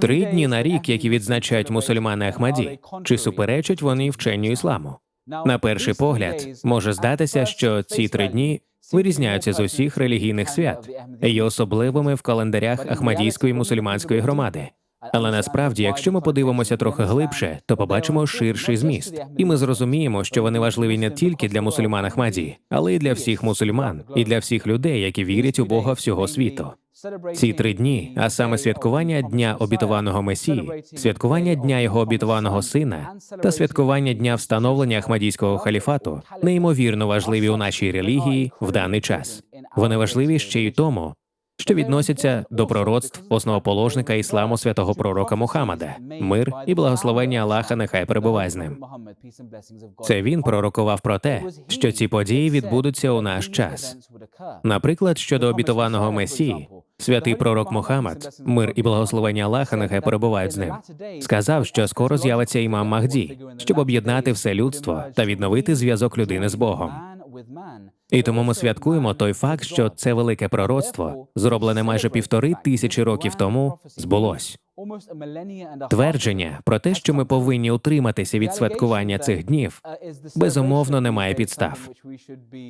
Три дні на рік, які відзначають мусульмани Ахмаді, чи суперечать вони вченню ісламу? На перший погляд може здатися, що ці три дні вирізняються з усіх релігійних свят і особливими в календарях Ахмадійської мусульманської громади. Але насправді, якщо ми подивимося трохи глибше, то побачимо ширший зміст, і ми зрозуміємо, що вони важливі не тільки для мусульман Ахмаді, але й для всіх мусульман, і для всіх людей, які вірять у Бога всього світу. Ці три дні, а саме святкування Дня обітованого Месії, святкування Дня його обітованого сина та святкування Дня встановлення Ахмадійського халіфату, неймовірно важливі у нашій релігії в даний час. Вони важливі ще й тому, що відносяться до пророцтв основоположника ісламу святого пророка Мухаммада, мир і благословення Аллаха нехай перебуває з ним. Це він пророкував про те, що ці події відбудуться у наш час. Наприклад, щодо обітованого Месії, святий пророк Мухаммад, мир і благословення Аллаха нехай перебувають з ним, сказав, що скоро з'явиться імам Махді, щоб об'єднати все людство та відновити зв'язок людини з Богом. І тому ми святкуємо той факт, що це велике пророцтво, зроблене майже півтори тисячі років тому, збулось. Твердження про те, що ми повинні утриматися від святкування цих днів, безумовно не має підстав.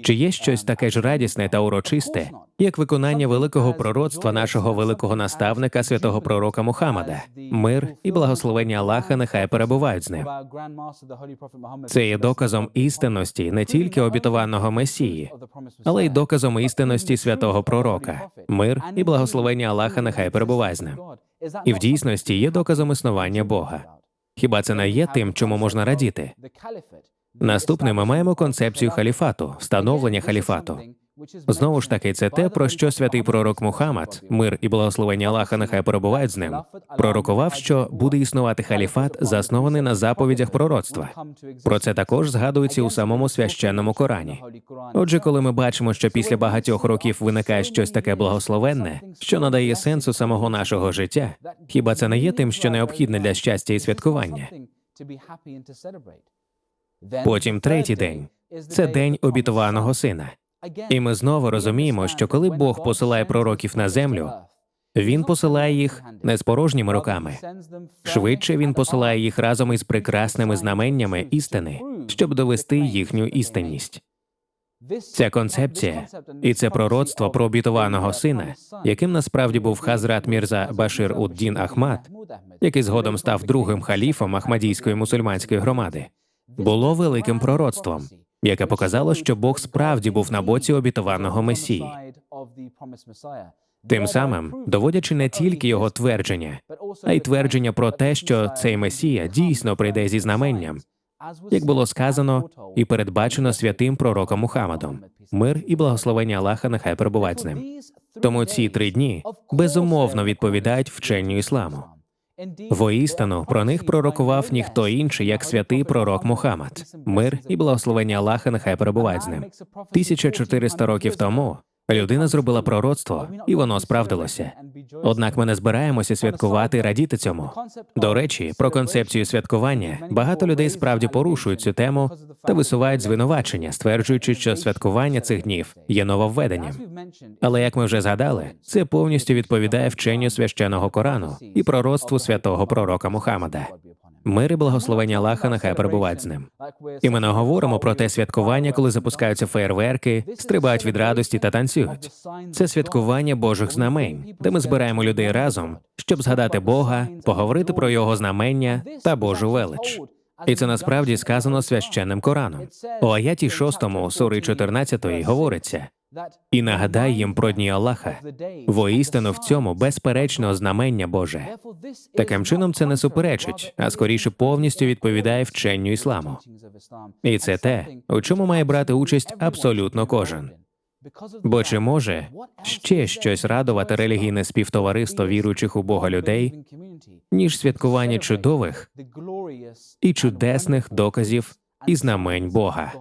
Чи є щось таке ж радісне та урочисте, як виконання великого пророцтва нашого великого наставника, святого пророка Мухаммада? Мир і благословення Аллаха нехай перебувають з ним. Це є доказом істинності не тільки обітованого Месії, але й доказом істинності святого пророка. Мир і благословення Аллаха нехай перебуває з ним. І в дійсності є доказом існування Бога. Хіба це не є тим, чому можна радіти? Наступне ми маємо концепцію халіфату, встановлення халіфату. Знову ж таки, це те, про що святий пророк Мухаммад, мир і благословення Аллаха нехай перебувають з ним, пророкував, що буде існувати халіфат, заснований на заповідях пророцтва. Про це також згадується у самому священному Корані. Отже, коли ми бачимо, що після багатьох років виникає щось таке благословенне, що надає сенсу самого нашого життя, хіба це не є тим, що необхідне для щастя і святкування? Потім третій день це день обітованого сина. І ми знову розуміємо, що коли Бог посилає пророків на землю, він посилає їх не з порожніми руками. Швидше він посилає їх разом із прекрасними знаменнями істини, щоб довести їхню істинність. Ця концепція і це пророцтво про обітованого сина, яким насправді був Хазрат Мірза Башир Уддін Ахмад, який згодом став другим халіфом Ахмадійської мусульманської громади, було великим пророцтвом, яке показало, що Бог справді був на боці обітованого Месії, тим самим доводячи не тільки його твердження, а й твердження про те, що цей Месія дійсно прийде зі знаменням, як було сказано і передбачено святим пророком Мухаммадом. Мир і благословення Аллаха нехай перебувають з ним. Тому ці три дні безумовно відповідають вченню ісламу. Воістину про них пророкував ніхто інший, як святий пророк Мухаммад. Мир і благословення Аллаха нехай перебувають з ним. 1400 років тому людина зробила пророцтво, і воно справдилося. Однак ми не збираємося святкувати і радіти цьому. До речі, про концепцію святкування багато людей справді порушують цю тему та висувають звинувачення, стверджуючи, що святкування цих днів є нововведенням. Але як ми вже згадали, це повністю відповідає вченню священого Корану і пророцтву святого пророка Мухаммада. Мир і благословення Аллаха нехай перебувають з ним. І ми не говоримо про те святкування, коли запускаються феєрверки, стрибають від радості та танцюють. Це святкування Божих знамень, де ми збираємо людей разом, щоб згадати Бога, поговорити про його знамення та Божу велич. І це насправді сказано священним Кораном. У аяті 6, сури 14 говориться і нагадай їм про дні Аллаха. Воістину в цьому безперечно знамення Боже. Таким чином це не суперечить, а скоріше повністю відповідає вченню ісламу. І це те, у чому має брати участь абсолютно кожен. Бо чи може ще щось радувати релігійне співтовариство віруючих у Бога людей, ніж святкування чудових і чудесних доказів і знамень Бога?